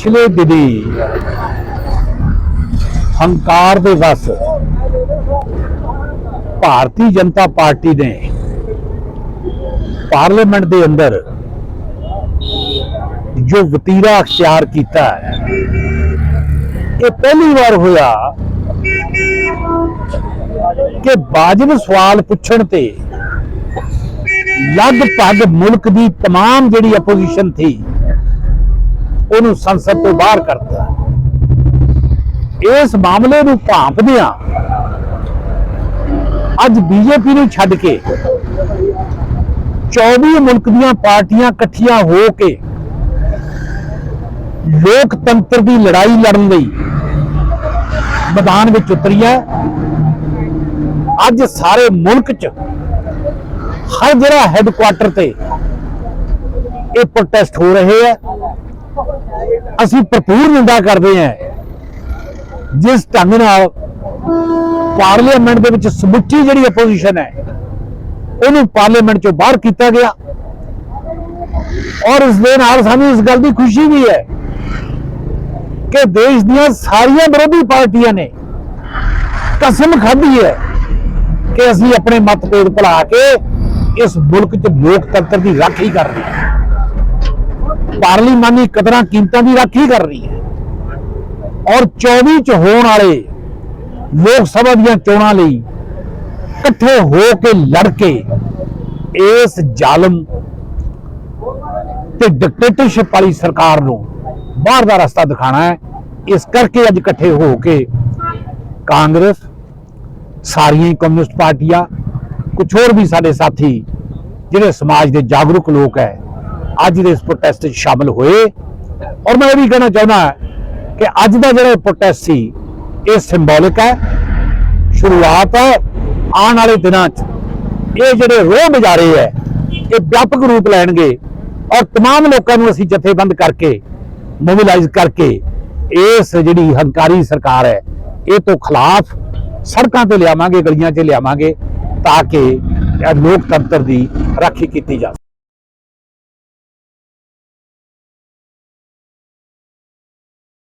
ਪਿਛਲੇ ਦਿਨੀ ਹੰਕਾਰ ਦੇ ਵਸ ਭਾਰਤੀ ਜਨਤਾ ਪਾਰਟੀ ਨੇ ਪਾਰਲੀਮੈਂਟ ਦੇ ਅੰਦਰ ਜੋ ਵਤੀਰਾ ਅਖਤਿਆਰ ਕੀਤਾ ਹੈ ਇਹ ਪਹਿਲੀ ਵਾਰ ਹੋਇਆ ਕਿ ਬਾਜਨ ਸਵਾਲ ਪੁੱਛਣ ਤੇ ਲਗਭਗ ਮੁਲਕ ਦੀ तमाम ਜਿਹੜੀ ਆਪੋਜੀਸ਼ਨ ਥੀ ਉਹਨੂੰ ਸੰਸਦ ਤੋਂ ਬਾਹਰ ਕਰਤਾ ਇਸ ਮਾਮਲੇ ਨੂੰ ਭਾਂਪਦਿਆਂ ਅੱਜ ਬੀਜੇਪੀ ਨੂੰ ਛੱਡ ਕੇ 24 ਮੁਲਕ ਦੀਆਂ ਪਾਰਟੀਆਂ ਇਕੱਠੀਆਂ ਹੋ ਕੇ ਲੋਕਤੰਤਰ ਦੀ ਲੜਾਈ ਲੜਨ ਲਈ ਮੈਦਾਨ ਵਿੱਚ ਉਤਰੀਆਂ। ਅੱਜ ਸਾਰੇ ਮੁਲਕ 'ਚ ਹਰ ਜਿਹੜਾ ਹੈੱਡਕੁਆਟਰ ਤੇ ਇਹ ਪ੍ਰੋਟੈਸਟ ਹੋ ਰਹੇ ਹੈ ਅਸੀਂ ਭਰਪੂਰ ਨਿੰਦਾ ਕਰਦੇ ਹਾਂ। ਜਿਸ ਢੰਗ ਨਾਲ ਪਾਰਲੀਮੈਂਟ ਦੇ ਵਿੱਚ ਸਮੁੱਚੀ ਜਿਹੜੀ ਆਪੋਜੀਸ਼ਨ ਹੈ, ਉਹਨੂੰ ਪਾਰਲੀਮੈਂਟ ਚੋਂ ਬਾਹਰ ਕੀਤਾ ਗਿਆ। ਔਰ ਇਸ ਦੇ ਨਾਲ ਸਾਨੂੰ ਇਸ ਗੱਲ ਦੀ ਖੁਸ਼ੀ ਵੀ ਹੈ ਕਿ ਦੇਸ਼ ਦੀਆਂ ਸਾਰੀਆਂ ਵਿਰੋਧੀ ਪਾਰਟੀਆਂ ਨੇ ਕਸਮ ਖਾਧੀ ਹੈ ਕਿ ਅਸੀਂ ਆਪਣੇ ਮਤਭੇਦ ਭੁਲਾ ਕੇ ਇਸ ਮੁਲਕ 'ਚ ਲੋਕਤੰਤਰ ਦੀ ਰਾਖੀ ਕਰ ਹੈ। ਪਾਰਲੀਮਾਨੀ ਕਦਰਾਂ ਕੀਮਤਾਂ ਦੀ ਰਾਖੀ ਕਰ ਰਹੀ ਹੈ। ਔਰ 24 ਚ ਹੋਣ ਵਾਲੇ ਲੋਕ ਸਭਾ ਦੀਆਂ ਚੋਣਾਂ ਲਈ ਇਕੱਠੇ ਹੋ ਕੇ ਲੜ ਕੇ ਇਸ ਜ਼ਾਲਮ ਤੇ ਡਿਕਟੇਟਰਸ਼ਿਪ ਵਾਲੀ ਸਰਕਾਰ ਨੂੰ ਬਾਹਰ ਦਾ ਰਸਤਾ ਦਿਖਾਣਾ ਹੈ। ਇਸ ਕਰਕੇ ਅੱਜ ਇਕੱਠੇ ਹੋ ਕੇ ਕਾਂਗਰਸ, ਸਾਰੀਆਂ ਹੀ ਕਮਿਊਨਿਸਟ ਪਾਰਟੀਆਂ ਕੁਝ ਹੋਰ ਵੀ ਸਾਡੇ ਸਾਥੀ, ਜਿਹੜੇ ਸਮਾਜ ਦੇ ਜਾਗਰੂਕ ਲੋਕ ਹੈ ਅੱਜ ਦੇ ਇਸ ਪ੍ਰੋਟੈਸਟ 'ਚ ਸ਼ਾਮਲ ਹੋਏ ਔਰ ਮੈਂ ਇਹ ਵੀ ਕਹਿਣਾ ਚਾਹੁੰਦਾ ਕਿ ਅੱਜ ਦਾ ਜਿਹੜਾ ਪ੍ਰੋਟੈਸਟ ਸੀ ਇਹ ਸਿੰਬੋਲਿਕ ਹੈ ਸ਼ੁਰੂਆਤ ਹੈ ਆਉਣ ਵਾਲੇ ਦਿਨਾਂ 'ਚ ਇਹ ਜਿਹੜੇ ਰੋਹ ਮੁਜ਼ਾਰੇ ਹੈ ਇਹ ਵਿਆਪਕ ਰੂਪ ਲੈਣਗੇ ਔਰ तमाम ਲੋਕਾਂ ਨੂੰ ਅਸੀਂ ਜਥੇਬੰਦ ਕਰਕੇ ਮੋਬਿਲਾਈਜ਼ ਕਰਕੇ ਇਸ ਜਿਹੜੀ ਹੰਕਾਰੀ ਸਰਕਾਰ ਹੈ ਇਹ ਤੋਂ ਖਿਲਾਫ ਸੜਕਾਂ ਤੇ ਲਿਆਵਾਂਗੇ ਗਲੀਆਂ 'ਚ ਲਿਆਵਾਂਗੇ ਤਾਂ ਕਿ ਇਹ ਲੋਕਤੰਤਰ ਦੀ ਰਾਖੀ ਕੀਤੀ ਜਾ ਸਕੇ